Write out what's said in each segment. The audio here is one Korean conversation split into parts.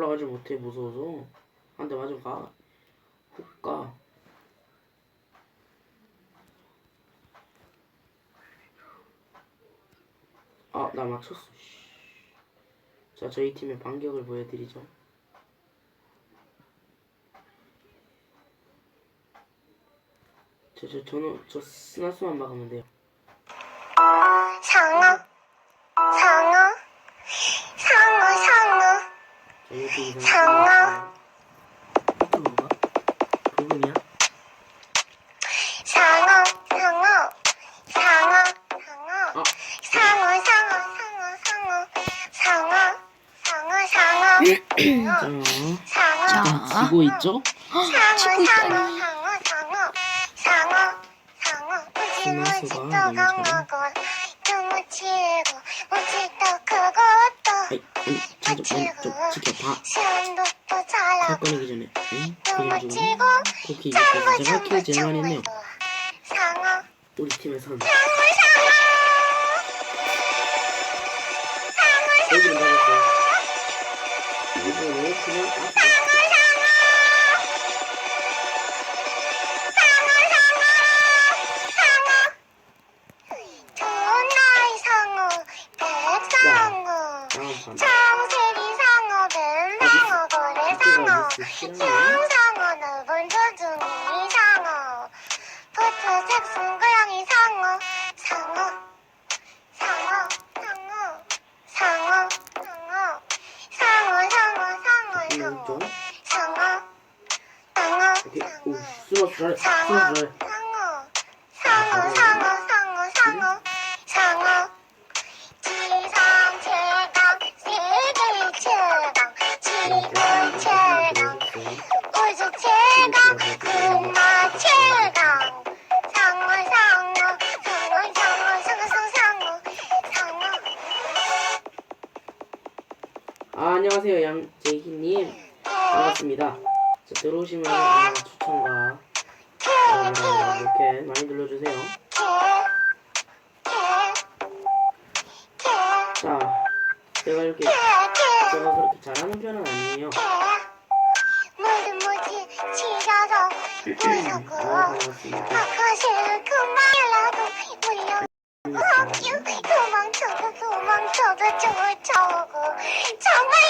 올라가지 못해 무서워서 한대 맞으면 가. 훅 가. 아, 나 맞췄어. 씨. 자, 저희 팀의 반격을 보여드리죠. 저, 저, 저는, 저 스나스만 막으면 돼요. 상어 상 상어. 유튜브가? 부분이야? 상어 상어 상어 상어 아, 상어 상어 상어 상어 상어 상어 상어 자, 상어 자, 지고 있죠? 상어 치고 상어 있다니. 상어 상어 상어 상어 무지 무지 또 강하고 너무 치고 무지 또 크고 또 아이, 저좀 아, 다다 꺼내기 전에. 응? 고기 이거 제가 키를 제일 많이 했네요. 우리 팀에선. 여기 나갔어요? 이거는 그냥 앞에 고래상어 중상어 넓은 저둥이 상어 버터 색순 고양이 상어 상어 상어 상어 상어 상어 상어 상어 상어. 상어 상어 상어 잘해. 상어 스마트 잘해. 상어 상어 양재희님. 반갑습니다. 자, 들어오시면 아, 추천과 아, 이렇게 많이 눌러주세요. 자, 제가 이렇게 제가 그렇게 잘하는 편은 아니에요. 아, 반갑습니다. 학교 도망쳐도 도망쳐도 쫓아오고 정말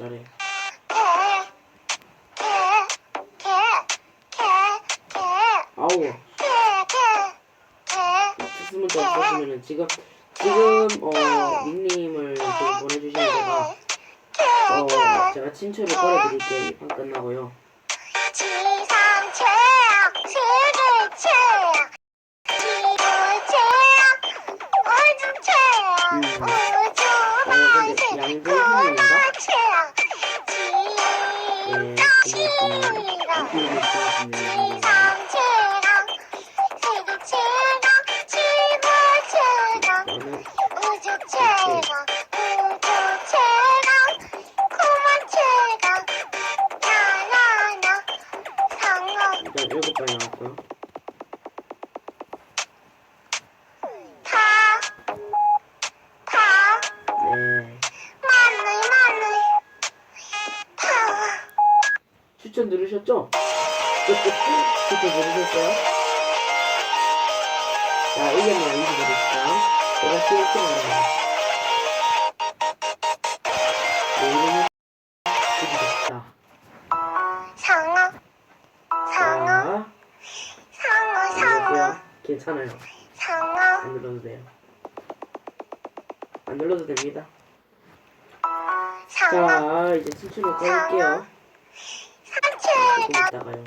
잘해, 아우. 특수모자 없으시면은 지금, 지금, 어, 닉네임을 좀 보내주시면 제가, 어, 제가 친추를 걸어드릴게요. 이판 끝나고요. 지상 최악, 세계 최악, 지구 최악, 우주 최악, 근데 양도 힘인가? 일단 7번 나왔고요. 추천 누르셨죠? 추천 누르셨어요? 자, 의견만 알려드립시다. 제가 시작합니다. 네. 상어, 상어, 자, 상어, 상어. 괜찮아요. 상어, 안 눌러도 돼요. 안 눌러도 됩니다. 상어, 자, 이제 친추를 꺼낼게요. 산책강, 있다가요.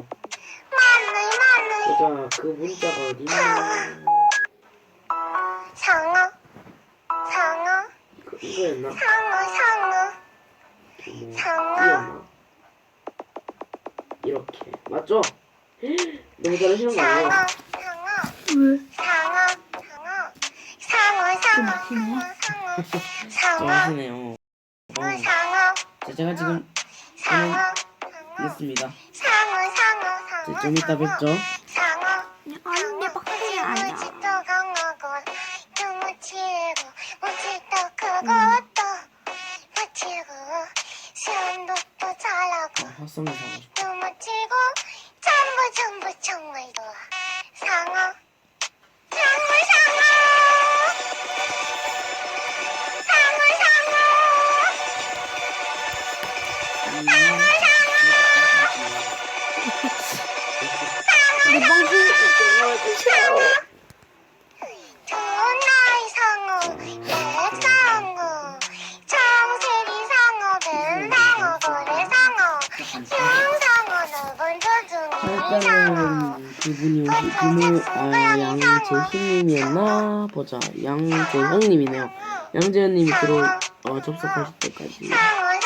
제가 그 문자가 어디냐. 상어, 상어, 이거, 이거였나? 상어 상어 뭐 이었나? 이렇게 맞죠? 너무 잘하시는 거 상어 아니에요? 상어 왜? 상어 상어 상어 상어 상어 상어 잘하시네요. 어. 상어 자, 제가 지금 상어 했습니다. 상어 상어 자, 상어 좀 이따 뵙죠. 상어 언니 밖에 안 나. 무지도 강하고 너 있습니다. 상어 상어 상어. 좀 이따 뵙죠. 상어. 아닌데 막걸리 아니야. 화성에 사고 싶어. 도무치고 전부 전부 정말도 상어 상어 상어 상어 상어 음. 일단은 그분이 혹시 부모 아 양재희님이었나? 보자. 양재형님이네요. 양재현님이 들어 어, 접속하실 때까지. 네,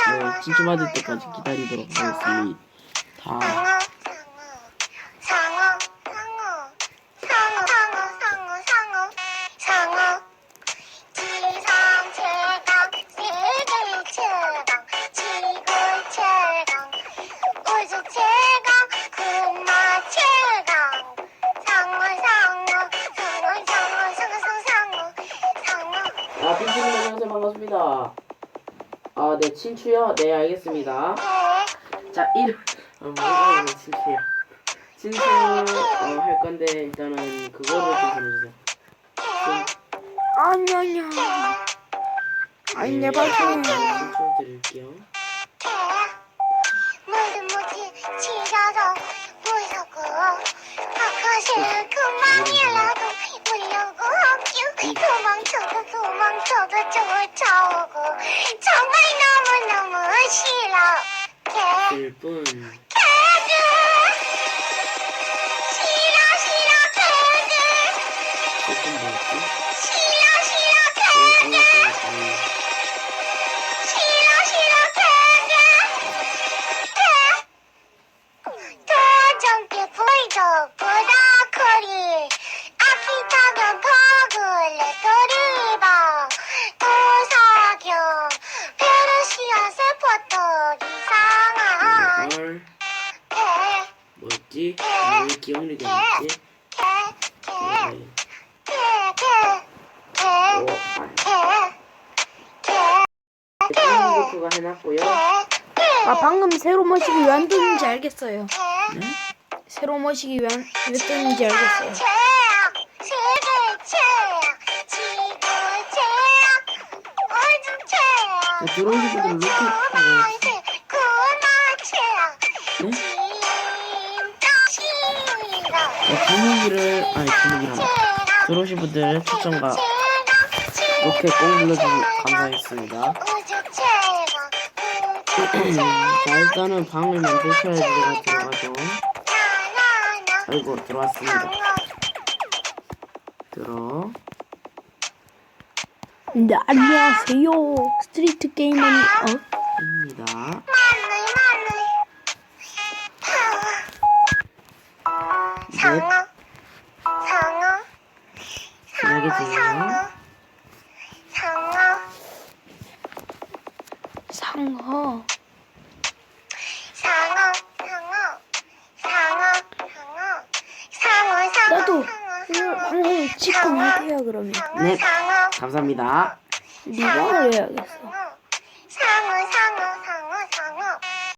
상어 진출받을 때까지 기다리도록 하겠습니다. 아 빈티님 안녕하세요 반갑습니다. 아 네 친추요? 네 알겠습니다. 네자 이름 어, 뭐가 이거 친추요? 친추 어, 할 건데 일단은 그거를 좀 보내주세요. 아니 아니야. 아니 내 방송에 친추 드릴게요. 모든 모지 지져서 무섭고 아까실 그만이라도 울려고 학교 도망쳐도 도망쳐도 쫓아오고 정말 너무너무 싫어. 개일 뭐였지? 아, 기억이 안 나지? 가 어. 해놨고요. 아 방금 새로 모시기 왜 안 뜨는지 알겠어요. 응? 새로 모시기 왜, 안, 왜 뜨는지 알겠어요. 아, 들어오시분들 루키 네? 분위기를 아니 분위기란다. 최악, 들어오신 분들 추천과 로켓 꼭 눌러주시면 감사하겠습니다. 자 일단은 방을 만드셔야 제가 들어가죠. 아이고 들어왔습니다. 들어. 네 안녕하세요. 스트리트 게임은 어? 입니다. 상어, 상어. 상어, 들려요. 상어, 상어. 상어, 상어, 상어, 상어, 상어, 상어, 나도 상어, 오늘 상어, 방송 찍고 말해야 그러면. 네. 상어, 감사합니다. 네가 해야겠어. 상어, 상어, 상어,